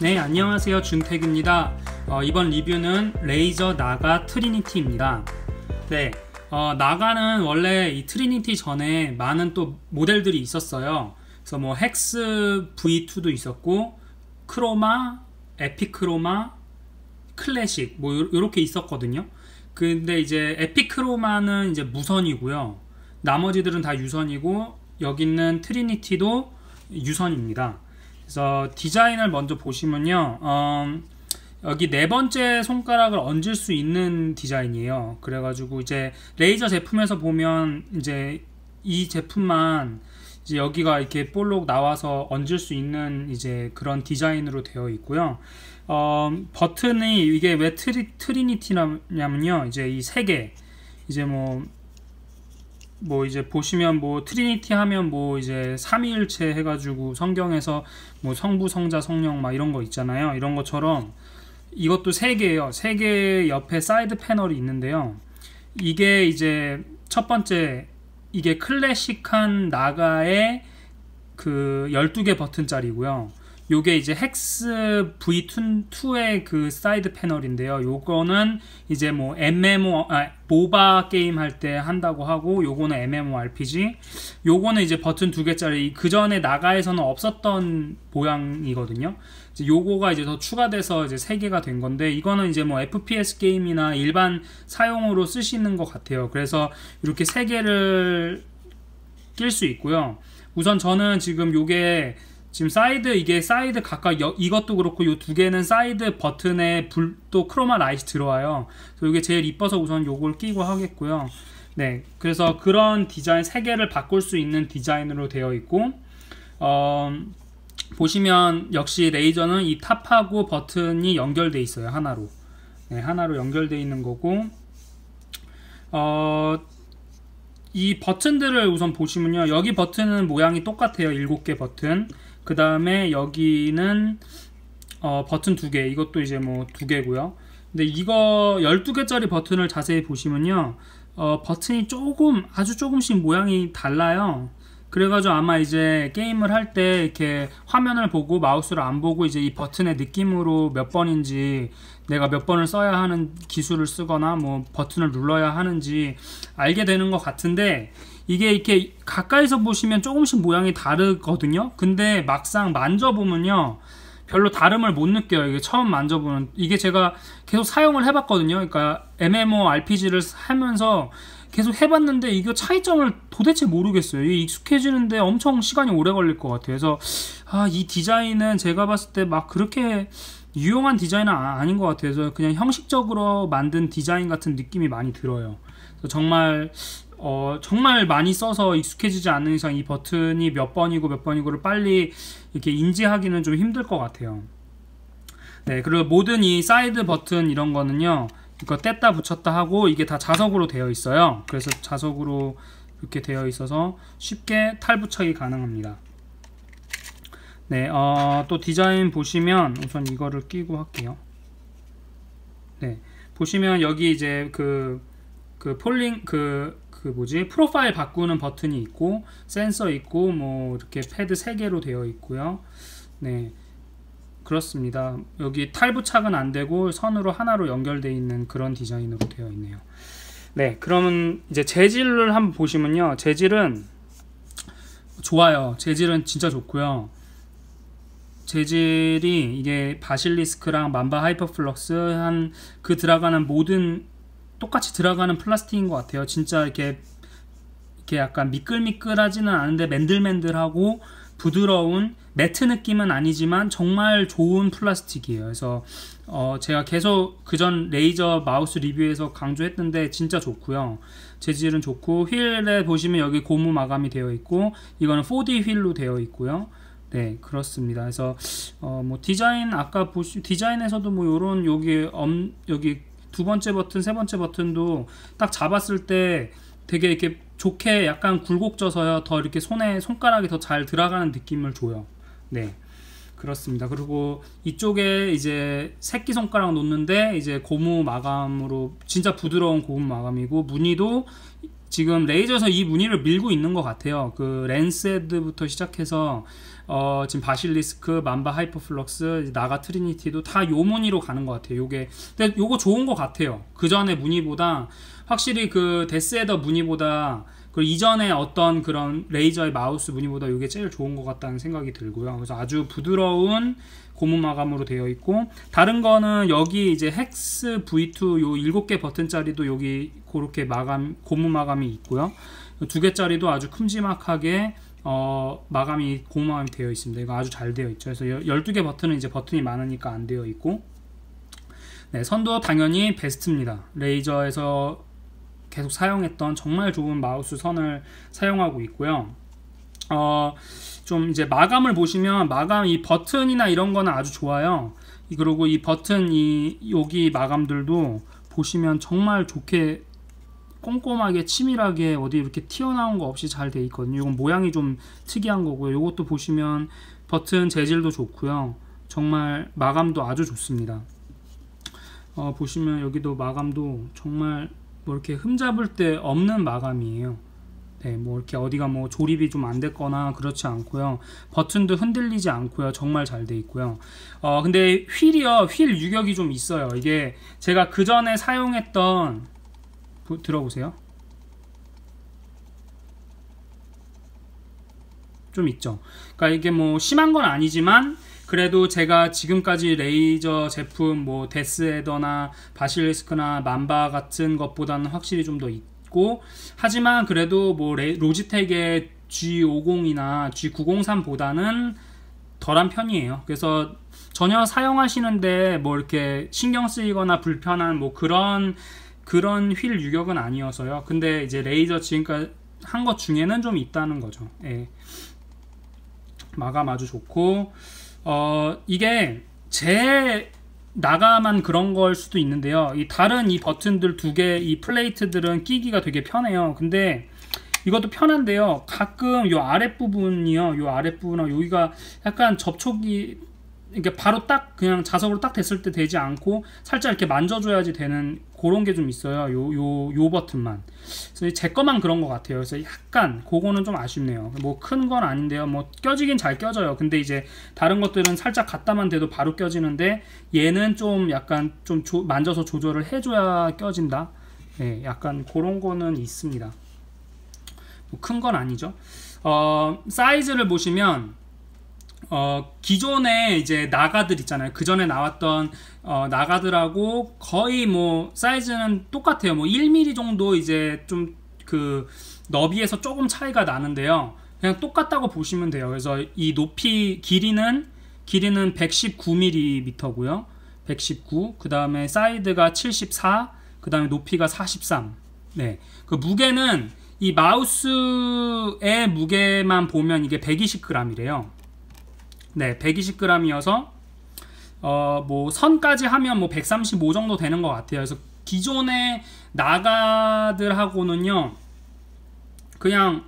네 안녕하세요. 준택입니다. 어, 이번 리뷰는 레이저 나가 트리니티입니다. 네 어, 나가는 원래 이 트리니티 전에 많은 또 모델들이 있었어요. 그래서 뭐 헥스 V2도 있었고 크로마 에피크로마 클래식 뭐 요렇게 있었거든요. 근데 이제 에피크로마는 이제 무선이고요. 나머지들은 다 유선이고 여기 있는 트리니티도 유선입니다 그래서 디자인을 먼저 보시면요 어, 여기 네 번째 손가락을 얹을 수 있는 디자인이에요. 그래가지고 이제 레이저 제품에서 보면 이제 이 제품만 이제 여기가 이렇게 볼록 나와서 얹을 수 있는 이제 그런 디자인으로 되어 있고요. 어, 버튼이 이게 왜 트리, 트리니티냐면요 이제 이 세 개 이제 뭐 뭐 이제 보시면 뭐 트리니티 하면 뭐 이제 삼위일체 해가지고 성경에서 뭐 성부 성자 성령 막 이런 거 있잖아요. 이런 것처럼 이것도 세 개예요. 세 개 옆에 사이드 패널이 있는데요. 이게 이제 첫 번째 이게 클래식한 나가의 그 12개 버튼짜리고요 요게 이제 헥스 V2의 그 사이드 패널인데요. 요거는 이제 뭐 MMO 아, 모바 게임 할 때 한다고 하고 요거는 MMORPG. 요거는 이제 버튼 두 개짜리 그 전에 나가에서는 없었던 모양이거든요. 이제 요거가 이제 더 추가돼서 이제 세 개가 된 건데 이거는 이제 뭐 FPS 게임이나 일반 사용으로 쓰시는 것 같아요. 그래서 이렇게 세 개를 낄 수 있고요. 우선 저는 지금 요게 지금 사이드 이게 사이드 각각 여, 이것도 그렇고 이 두 개는 사이드 버튼에 불 또 크로마 라이트 들어와요. 그래서 이게 제일 이뻐서 우선 요걸 끼고 하겠고요. 네, 그래서 그런 디자인 세 개를 바꿀 수 있는 디자인으로 되어 있고 어, 보시면 역시 레이저는 이 탑하고 버튼이 연결돼 있어요 하나로. 네, 하나로 연결돼 있는 거고 어, 이 버튼들을 우선 보시면요 여기 버튼은 모양이 똑같아요 7개 버튼 그 다음에 여기는 어, 버튼 두 개. 이것도 이제 뭐 두 개고요. 근데 이거 12개짜리 버튼을 자세히 보시면요 어, 버튼이 조금 아주 조금씩 모양이 달라요. 그래가지고 아마 이제 게임을 할 때 이렇게 화면을 보고 마우스를 안 보고 이제 이 버튼의 느낌으로 몇 번인지 내가 몇 번을 써야 하는 기술을 쓰거나 뭐 버튼을 눌러야 하는지 알게 되는 것 같은데 이게 이렇게 가까이서 보시면 조금씩 모양이 다르거든요. 근데 막상 만져보면요 별로 다름을 못 느껴요. 이게 처음 만져보는 이게 제가 계속 사용을 해봤거든요. 그러니까 MMORPG를 하면서 계속 해봤는데 이거 차이점을 도대체 모르겠어요. 익숙해지는데 엄청 시간이 오래 걸릴 것 같아요. 그래서 아, 이 디자인은 제가 봤을 때 막 그렇게 유용한 디자인은 아, 아닌 것 같아서 그냥 형식적으로 만든 디자인 같은 느낌이 많이 들어요. 정말 어, 정말 많이 써서 익숙해지지 않는 이상 이 버튼이 몇 번이고 몇 번이고를 빨리 이렇게 인지하기는 좀 힘들 것 같아요. 네, 그리고 모든 이 사이드 버튼 이런 거는요, 이거 뗐다 붙였다 하고 이게 다 자석으로 되어 있어요. 그래서 자석으로 이렇게 되어 있어서 쉽게 탈부착이 가능합니다. 네, 어, 또 디자인 보시면 우선 이거를 끼고 할게요. 네, 보시면 여기 이제 그, 그 폴링, 그, 그 뭐지? 프로파일 바꾸는 버튼이 있고 센서 있고 뭐 이렇게 패드 3개로 되어 있고요. 네. 그렇습니다. 여기 탈부착은 안되고 선으로 하나로 연결되어 있는 그런 디자인으로 되어 있네요. 네. 그러면 이제 재질을 한번 보시면요. 재질은 좋아요. 재질은 진짜 좋고요. 재질이 이게 바실리스크랑 만바 하이퍼플럭스 한 그 들어가는 모든 똑같이 들어가는 플라스틱인 것 같아요. 진짜 이렇게 이렇게 약간 미끌미끌하지는 않은데 맨들맨들하고 부드러운 매트 느낌은 아니지만 정말 좋은 플라스틱이에요. 그래서 어 제가 계속 그전 레이저 마우스 리뷰에서 강조했던데 진짜 좋고요. 재질은 좋고 휠에 보시면 여기 고무 마감이 되어 있고 이거는 4D 휠로 되어 있고요. 네 그렇습니다. 그래서 어 뭐 디자인 아까 보시 디자인에서도 뭐 요런 여기 엄 여기 두 번째 버튼, 세 번째 버튼도 딱 잡았을 때 되게 이렇게 좋게 약간 굴곡져서요. 더 이렇게 손에 손가락이 더 잘 들어가는 느낌을 줘요. 네. 그렇습니다. 그리고 이쪽에 이제 새끼 손가락 놓는데 이제 고무 마감으로 진짜 부드러운 고무 마감이고 무늬도 지금 레이저에서 이 무늬를 밀고 있는 것 같아요. 그 랜스헤드부터 시작해서 어, 지금 바실리스크, 만바 하이퍼플럭스, 나가 트리니티도 다 요 무늬로 가는 것 같아요. 요게 근데 요거 좋은 것 같아요. 그 전에 무늬보다 확실히 그 데스헤더 무늬보다 그 이전에 어떤 그런 레이저의 마우스 무늬보다 이게 제일 좋은 것 같다는 생각이 들고요. 그래서 아주 부드러운 고무 마감으로 되어 있고 다른 거는 여기 이제 헥스 V2 요 7개 버튼짜리도 여기 그렇게 마감 고무 마감이 있고요. 두 개짜리도 아주 큼지막하게 어, 마감이 고무 마감이 되어 있습니다. 이거 아주 잘 되어 있죠. 그래서 12개 버튼은 이제 버튼이 많으니까 안 되어 있고 네, 선도 당연히 베스트입니다. 레이저에서 계속 사용했던 정말 좋은 마우스 선을 사용하고 있고요. 어, 좀 이제 마감을 보시면 마감 이 버튼이나 이런 거는 아주 좋아요. 그리고 이 버튼 이 여기 마감들도 보시면 정말 좋게 꼼꼼하게 치밀하게 어디 이렇게 튀어나온 거 없이 잘 돼 있거든요. 이건 모양이 좀 특이한 거고요. 이것도 보시면 버튼 재질도 좋고요. 정말 마감도 아주 좋습니다. 어, 보시면 여기도 마감도 정말 뭐 이렇게 흠잡을 때 없는 마감이에요. 네, 뭐 이렇게 어디가 뭐 조립이 좀 안 됐거나 그렇지 않고요. 버튼도 흔들리지 않고요. 정말 잘 돼 있고요. 어, 근데 휠이요. 휠 유격이 좀 있어요. 이게 제가 그 전에 사용했던 보, 들어보세요. 좀 있죠. 그러니까 이게 뭐 심한 건 아니지만 그래도 제가 지금까지 레이저 제품 뭐 데스헤더나 바실리스크나 만바 같은 것보다는 확실히 좀 더 있고 하지만 그래도 뭐 레, 로지텍의 G50이나 G903보다는 덜한 편이에요. 그래서 전혀 사용하시는데 뭐 이렇게 신경 쓰이거나 불편한 뭐 그런 그런 휠 유격은 아니어서요. 근데 이제 레이저 지금까지 한 것 중에는 좀 있다는 거죠. 예. 마감 아주 좋고 어, 이게 제 나가만 그런 걸 수도 있는데요. 이 다른 이 버튼들 두 개 이 플레이트들은 끼기가 되게 편해요. 근데 이것도 편한데요. 가끔 요 아랫부분이요. 요 아랫부분은 여기가 약간 접촉이 이게 바로 딱 그냥 자석으로 딱 됐을 때 되지 않고 살짝 이렇게 만져줘야지 되는 그런 게 좀 있어요. 요, 요, 요 버튼만. 그래서 제 것만 그런 것 같아요. 그래서 약간 그거는 좀 아쉽네요. 뭐 큰 건 아닌데요. 뭐 껴지긴 잘 껴져요. 근데 이제 다른 것들은 살짝 갖다만 대도 바로 껴지는데 얘는 좀 약간 좀 조, 만져서 조절을 해줘야 껴진다. 네, 약간 그런 거는 있습니다. 뭐 큰 건 아니죠. 어, 사이즈를 보시면 어, 기존에 이제 나가들 있잖아요. 그 전에 나왔던 어, 나가들하고 거의 뭐 사이즈는 똑같아요. 뭐 1mm 정도 이제 좀 그 너비에서 조금 차이가 나는데요. 그냥 똑같다고 보시면 돼요. 그래서 이 높이 길이는 길이는 119mm고요. 119. 그 다음에 사이드가 74. 그 다음에 높이가 43. 네. 그 무게는 이 마우스의 무게만 보면 이게 120g이래요. 네, 120g이어서 어, 뭐 선까지 하면 뭐 135 정도 되는 것 같아요. 그래서 기존의 나가들하고는요, 그냥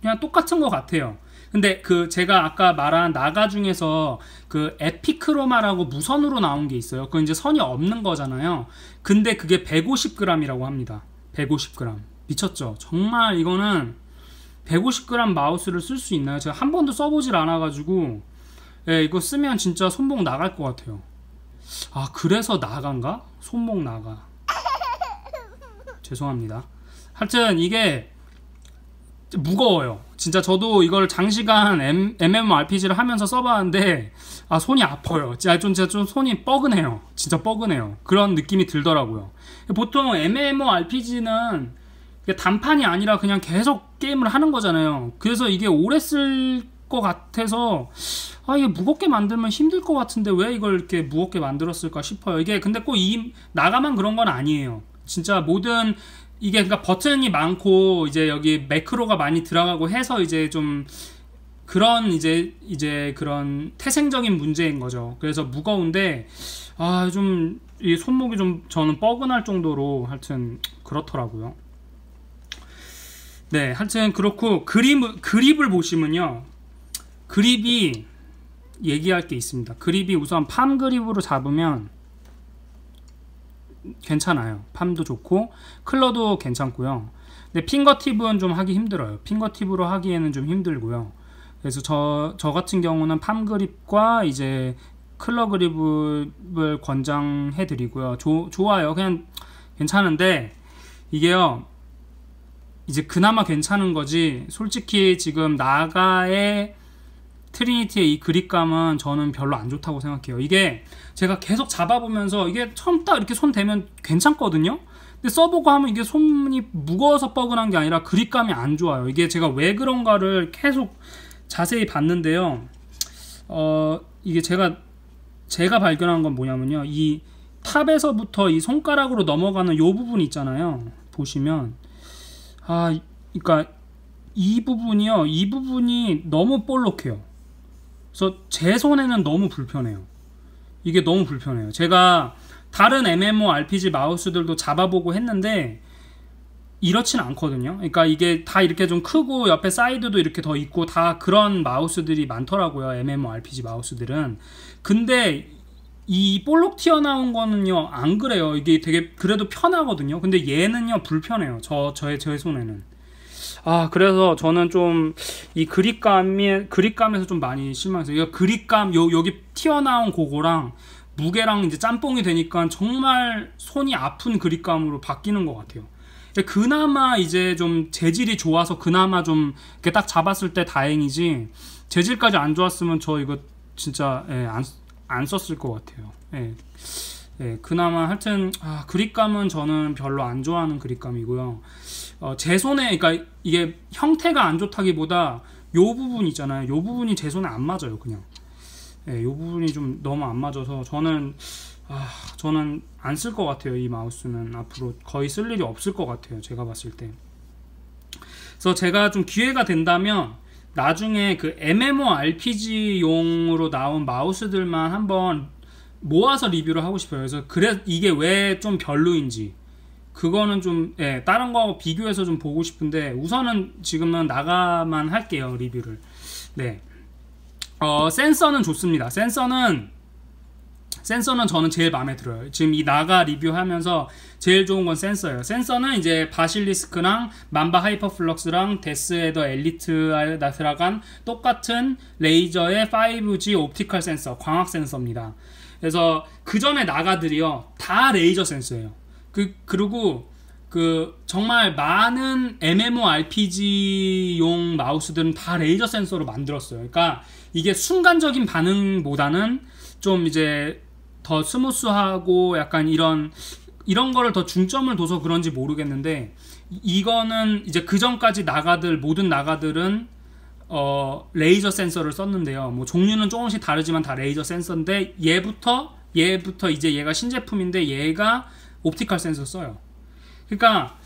그냥 똑같은 것 같아요. 근데 그 제가 아까 말한 나가 중에서 그 에피크로마라고 무선으로 나온 게 있어요. 그 이제 선이 없는 거잖아요. 근데 그게 150g이라고 합니다. 150g. 미쳤죠? 정말 이거는 150g 마우스를 쓸 수 있나요? 제가 한 번도 써보질 않아가지고 예, 이거 쓰면 진짜 손목 나갈 것 같아요. 아 그래서 나간가? 손목 나가. 죄송합니다. 하여튼 이게 무거워요. 진짜 저도 이걸 장시간 M, MMORPG를 하면서 써봤는데 아 손이 아파요. 진짜 좀, 진짜 좀 손이 뻐근해요. 진짜 뻐근해요. 그런 느낌이 들더라고요. 보통 MMORPG는 단판이 아니라 그냥 계속 게임을 하는 거잖아요. 그래서 이게 오래 쓸 것 같아서 아 이게 무겁게 만들면 힘들 것 같은데 왜 이걸 이렇게 무겁게 만들었을까 싶어요. 이게 근데 꼭 이 나가만 그런 건 아니에요. 진짜 모든 이게 그러니까 버튼이 많고 이제 여기 매크로가 많이 들어가고 해서 이제 좀 그런 이제 이제 그런 태생적인 문제인 거죠. 그래서 무거운데 아 좀 이 손목이 좀 저는 뻐근할 정도로 하여튼 그렇더라고요. 네, 하여튼 그렇고 그림 그립을 보시면요. 그립이 얘기할 게 있습니다. 그립이 우선 팜 그립으로 잡으면 괜찮아요. 팜도 좋고 클러도 괜찮고요. 근데 핑거팁은 좀 하기 힘들어요. 핑거팁으로 하기에는 좀 힘들고요. 그래서 저, 저 같은 경우는 팜 그립과 이제 클러 그립을 권장해 드리고요. 좋아요. 그냥 괜찮은데 이게요. 이제 그나마 괜찮은 거지. 솔직히 지금 나가의 트리니티의 이 그립감은 저는 별로 안 좋다고 생각해요. 이게 제가 계속 잡아보면서 이게 처음 딱 이렇게 손 대면 괜찮거든요. 근데 써보고 하면 이게 손이 무거워서 뻐근한 게 아니라 그립감이 안 좋아요. 이게 제가 왜 그런가를 계속 자세히 봤는데요. 어, 이게 제가, 제가 발견한 건 뭐냐면요. 이 탑에서부터 이 손가락으로 넘어가는 요 부분 있잖아요. 보시면. 아, 그러니까 이 부분이요. 이 부분이 너무 볼록해요. 그래서 제 손에는 너무 불편해요. 이게 너무 불편해요. 제가 다른 MMORPG 마우스들도 잡아보고 했는데 이렇진 않거든요. 그러니까 이게 다 이렇게 좀 크고 옆에 사이드도 이렇게 더 있고 다 그런 마우스들이 많더라고요. MMORPG 마우스들은. 근데 이 볼록 튀어나온 거는요 안 그래요. 이게 되게 그래도 편하거든요. 근데 얘는요 불편해요. 저 저의 제 손에는. 아 그래서 저는 좀 이 그립감이 그립감에서 좀 많이 실망했어요. 이 그립감 요 여기 튀어나온 그거랑 무게랑 이제 짬뽕이 되니까 정말 손이 아픈 그립감으로 바뀌는 것 같아요. 그나마 이제 좀 재질이 좋아서 그나마 좀 이렇게 딱 잡았을 때 다행이지 재질까지 안 좋았으면 저 이거 진짜 예, 안, 안 썼을 것 같아요. 예. 예, 그나마 하여튼 아, 그립감은 저는 별로 안 좋아하는 그립감이고요. 어, 제 손에 그러니까 이게 형태가 안 좋다기보다 요 부분 있잖아요. 요 부분이 제 손에 안 맞아요, 그냥. 예, 요 부분이 좀 너무 안 맞아서 저는 아, 저는 안 쓸 것 같아요. 이 마우스는 앞으로 거의 쓸 일이 없을 것 같아요. 제가 봤을 때. 그래서 제가 좀 기회가 된다면 나중에 그 MMORPG용으로 나온 마우스들만 한번 모아서 리뷰를 하고 싶어요. 그래서 그래 이게 왜 좀 별로인지 그거는 좀 예, 다른 거 비교해서 좀 보고 싶은데 우선은 지금은 나가만 할게요 리뷰를. 네. 어, 센서는 좋습니다. 센서는 센서는 저는 제일 마음에 들어요. 지금 이 나가 리뷰하면서 제일 좋은 건 센서예요. 센서는 이제 바실리스크랑 만바 하이퍼플럭스랑 데스에더 엘리트에 들어간 똑같은 레이저의 5G 옵티컬 센서, 광학 센서입니다. 그래서 그 전에 나가들이요 다 레이저 센서예요. 그 그리고 그 정말 많은 MMORPG용 마우스들은 다 레이저 센서로 만들었어요. 그러니까 이게 순간적인 반응보다는 좀 이제 더 스무스하고 약간 이런 이런 거를 더 중점을 둬서 그런지 모르겠는데 이거는 이제 그 전까지 나가들 모든 나가들은 어 레이저 센서를 썼는데요. 뭐 종류는 조금씩 다르지만 다 레이저 센서인데 얘부터 얘부터 이제 얘가 신제품인데 얘가 옵티컬 센서 써요. 그러니까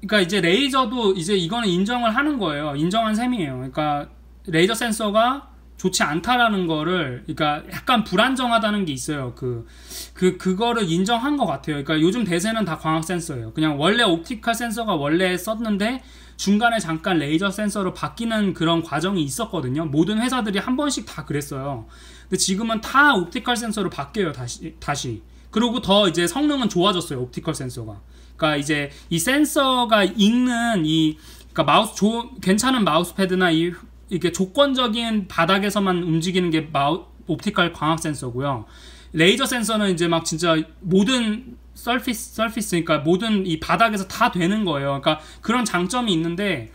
그러니까 이제 레이저도 이제 이거는 인정을 하는 거예요. 인정한 셈이에요. 그러니까 레이저 센서가 좋지 않다라는 거를 그러니까 약간 불안정하다는 게 있어요. 그, 그 그 거를 인정한 것 같아요. 그러니까 요즘 대세는 다 광학 센서예요. 그냥 원래 옵티컬 센서가 원래 썼는데 중간에 잠깐 레이저 센서로 바뀌는 그런 과정이 있었거든요. 모든 회사들이 한 번씩 다 그랬어요. 근데 지금은 다 옵티컬 센서로 바뀌어요. 다시 다시. 그리고 더 이제 성능은 좋아졌어요. 옵티컬 센서가. 그러니까 이제 이 센서가 읽는 이 그러니까 마우스 조, 괜찮은 마우스 패드나 이 이게 조건적인 바닥에서만 움직이는 게 마우, 옵티컬 광학 센서고요. 레이저 센서는 이제 막 진짜 모든 서피스 서피스 그러니까 모든 이 바닥에서 다 되는 거예요. 그러니까 그런 장점이 있는데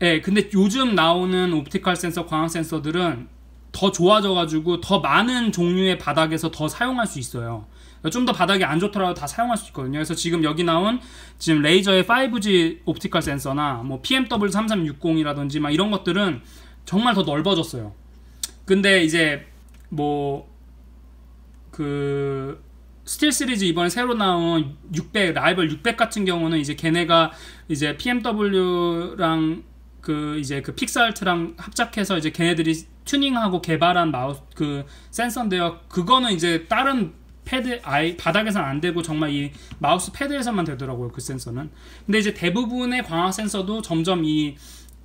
예, 근데 요즘 나오는 옵티컬 센서, 광학 센서들은 더 좋아져가지고 더 많은 종류의 바닥에서 더 사용할 수 있어요. 좀 더 바닥이 안 좋더라도 다 사용할 수 있거든요. 그래서 지금 여기 나온 지금 레이저의 5G 옵티컬 센서나 뭐 PMW3360이라든지 막 이런 것들은 정말 더 넓어졌어요. 근데 이제 뭐 그 스틸 시리즈 이번에 새로 나온 600 라이벌 600 같은 경우는 이제 걔네가 이제 PMW랑 그 이제 그 픽스알트랑 합작해서 이제 걔네들이 튜닝하고 개발한 마우스 그 센서인데요. 그거는 이제 다른 패드 아이 바닥에선 안 되고 정말 이 마우스 패드에서만 되더라고요 그 센서는. 근데 이제 대부분의 광학 센서도 점점 이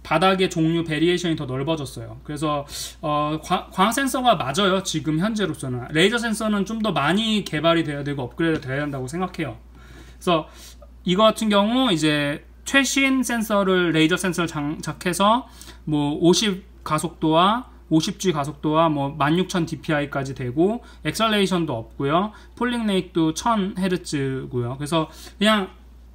바닥의 종류 베리에이션이 더 넓어졌어요. 그래서 어, 광학 센서가 맞아요 지금 현재로서는. 레이저 센서는 좀 더 많이 개발이 돼야 되고 업그레이드 돼야 한다고 생각해요. 그래서 이거 같은 경우 이제 최신 센서를 레이저 센서를 장착해서 뭐 50 가속도와 50G 가속도와 뭐 16,000 dpi까지 되고 엑셀레이션도 없고요. 폴링 레이트도 1000Hz고요. 그래서 그냥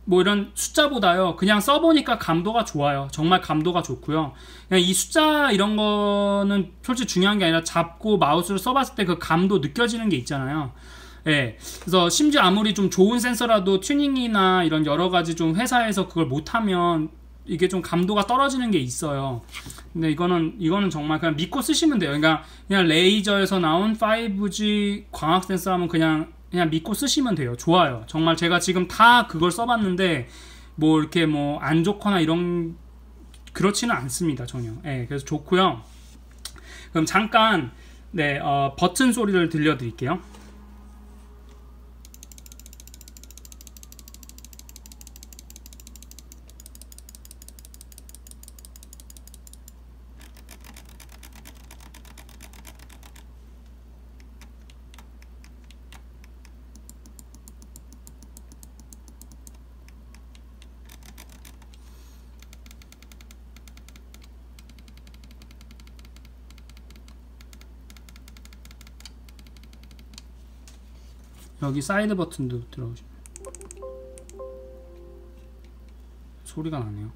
뭐 이런 숫자보다요. 그냥 써보니까 감도가 좋아요. 정말 감도가 좋고요. 그냥 이 숫자 이런 거는 솔직히 중요한 게 아니라 잡고 마우스를 써봤을 때 그 감도 느껴지는 게 있잖아요. 예. 그래서 심지어 아무리 좀 좋은 센서라도 튜닝이나 이런 여러 가지 좀 회사에서 그걸 못하면 이게 좀 감도가 떨어지는 게 있어요. 근데 이거는 이거는 정말 그냥 믿고 쓰시면 돼요. 그러니까 그냥 레이저에서 나온 5G 광학 센서 하면 그냥 그냥 믿고 쓰시면 돼요. 좋아요. 정말 제가 지금 다 그걸 써봤는데 뭐 이렇게 뭐 안 좋거나 이런 그렇지는 않습니다. 전혀. 예, 그래서 좋고요. 그럼 잠깐 네 어, 버튼 소리를 들려드릴게요. 여기 사이드 버튼도 들어오시면 소리가 나네요.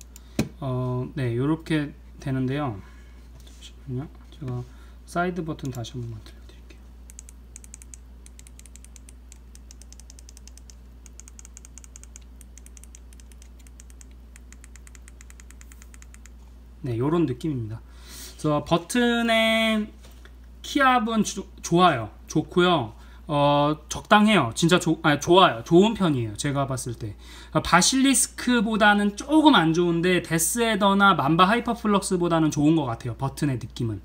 어, 네 요렇게 되는데요. 잠시만요. 제가 사이드 버튼 다시 한번 들려드릴게요. 네 요런 느낌입니다. 그래서 버튼의 키압은 조, 좋아요. 좋고요 어, 적당해요. 진짜 조, 아, 좋아요. 좋은 편이에요. 제가 봤을 때. 어, 바실리스크보다는 조금 안 좋은데 데스헤더나 만바 하이퍼플럭스보다는 좋은 것 같아요. 버튼의 느낌은.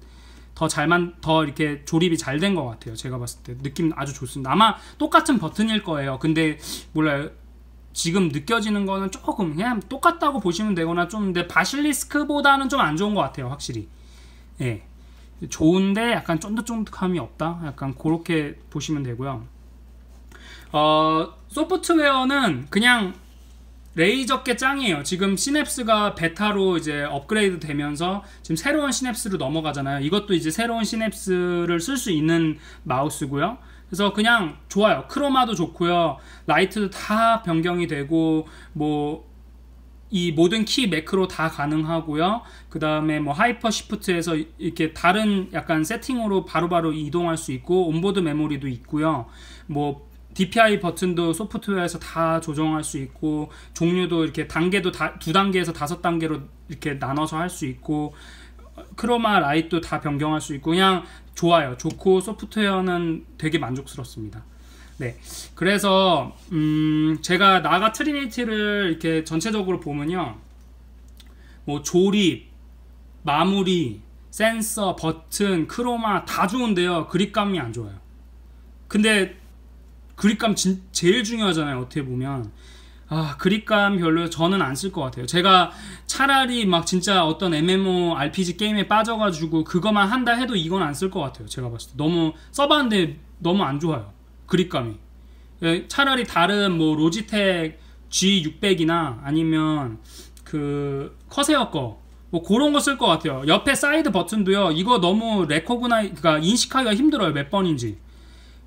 더 잘만 더 이렇게 조립이 잘 된 것 같아요. 제가 봤을 때 느낌 아주 좋습니다. 아마 똑같은 버튼일 거예요. 근데 몰라요. 지금 느껴지는 거는 조금 그냥 똑같다고 보시면 되거나 좀 근데 바실리스크보다는 좀 안 좋은 것 같아요. 확실히. 예. 좋은데 약간 쫀득쫀득함이 없다? 약간 그렇게 보시면 되고요. 어, 소프트웨어는 그냥 레이저께 짱이에요. 지금 시냅스가 베타로 이제 업그레이드 되면서 지금 새로운 시냅스로 넘어가잖아요. 이것도 이제 새로운 시냅스를 쓸 수 있는 마우스고요. 그래서 그냥 좋아요. 크로마도 좋고요. 라이트도 다 변경이 되고 뭐 이 모든 키 매크로 다 가능하고요. 그 다음에 뭐 하이퍼 시프트에서 이렇게 다른 약간 세팅으로 바로바로 바로 이동할 수 있고 온보드 메모리도 있고요. 뭐 DPI 버튼도 소프트웨어에서 다 조정할 수 있고 종류도 이렇게 단계도 다, 두 단계에서 다섯 단계로 이렇게 나눠서 할 수 있고 크로마 라이트도 다 변경할 수 있고 그냥 좋아요. 좋고 소프트웨어는 되게 만족스럽습니다. 네. 그래서 음 제가 나가 트리니티를 이렇게 전체적으로 보면요. 뭐 조립, 마무리, 센서, 버튼, 크로마 다 좋은데요. 그립감이 안 좋아요. 근데 그립감 진, 제일 중요하잖아요. 어떻게 보면. 아, 그립감 별로 저는 안 쓸 것 같아요. 제가 차라리 막 진짜 어떤 MMO RPG 게임에 빠져가지고 그거만 한다 해도 이건 안 쓸 것 같아요. 제가 봤을 때. 너무 써봤는데 너무 안 좋아요. 그립감이. 예, 차라리 다른 뭐 로지텍 G600이나 아니면 그 커세어 거 뭐 그런 거 쓸 것 같아요. 옆에 사이드 버튼도요 이거 너무 레코그나 그러니까 인식하기가 힘들어요 몇 번인지.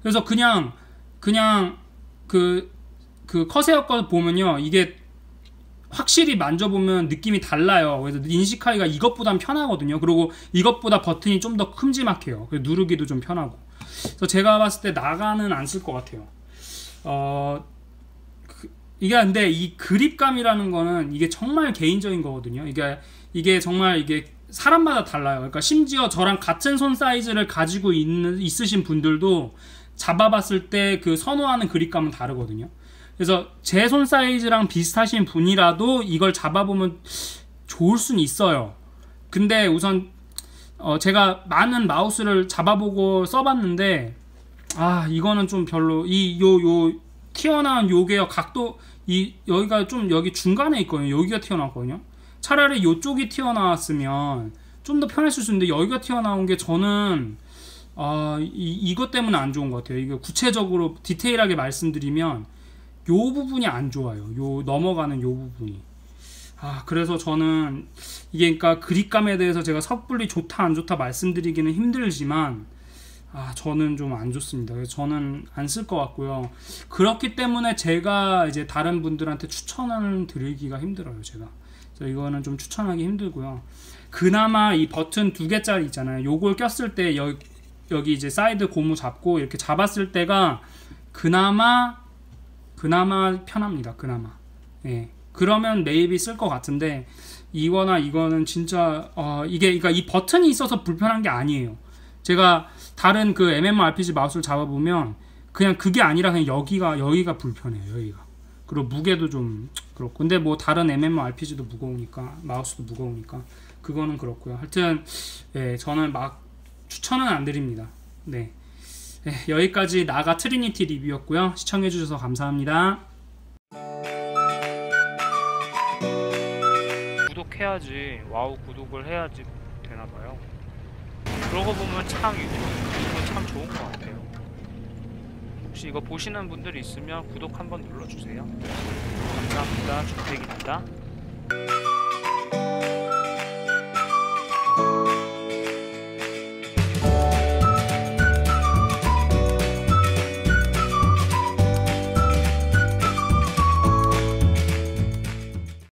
그래서 그냥 그냥 그, 그 커세어 거 보면요 이게 확실히 만져보면 느낌이 달라요. 그래서 인식하기가 이것보단 편하거든요. 그리고 이것보다 버튼이 좀 더 큼지막해요. 누르기도 좀 편하고 그래서 제가 봤을 때 나가는 안 쓸 것 같아요. 어, 그, 이게 근데 이 그립감이라는 거는 이게 정말 개인적인 거거든요. 이게 이게 정말 이게 사람마다 달라요. 그러니까 심지어 저랑 같은 손 사이즈를 가지고 있는 있으신 분들도 잡아봤을 때 그 선호하는 그립감은 다르거든요. 그래서 제 손 사이즈랑 비슷하신 분이라도 이걸 잡아보면 좋을 수는 있어요. 근데 우선 어, 제가 많은 마우스를 잡아보고 써봤는데 아 이거는 좀 별로 이 요 요 튀어나온 요게요 각도 이 여기가 좀 여기 중간에 있거든요 여기가 튀어나왔거든요 차라리 요쪽이 튀어나왔으면 좀 더 편했을 수 있는데 여기가 튀어나온 게 저는 아 이, 이것 때문에 안 좋은 것 같아요 이거 구체적으로 디테일하게 말씀드리면 요 부분이 안 좋아요. 요 넘어가는 요 부분이. 아, 그래서 저는 이게 그러니까 그립감에 대해서 제가 섣불리 좋다 안 좋다 말씀드리기는 힘들지만 아, 저는 좀 안 좋습니다. 저는 안 쓸 것 같고요. 그렇기 때문에 제가 이제 다른 분들한테 추천을 드리기가 힘들어요, 제가. 그래서 이거는 좀 추천하기 힘들고요. 그나마 이 버튼 두 개짜리 있잖아요. 요걸 꼈을 때 여기, 여기 이제 사이드 고무 잡고 이렇게 잡았을 때가 그나마 그나마 편합니다. 그나마. 예. 그러면 메이비 쓸 것 같은데 이거나 이거는 진짜 어, 이게 그러니까 이 버튼이 있어서 불편한 게 아니에요. 제가 다른 그 MMORPG 마우스를 잡아보면 그냥 그게 아니라 그냥 여기가 여기가 불편해요. 여기가. 그리고 무게도 좀 그렇고 근데 뭐 다른 MMORPG도 무거우니까 마우스도 무거우니까 그거는 그렇고요. 하여튼 예, 저는 막 추천은 안 드립니다. 네. 예, 여기까지 나가 트리니티 리뷰였고요. 시청해주셔서 감사합니다. 구독해야지. 와우 구독을 해야지 되나봐요. 그러고 보면 참 유튜브는 참 좋은 것 같아요. 혹시 이거 보시는 분들이 있으면 구독 한번 눌러주세요. 감사합니다. 주택입니다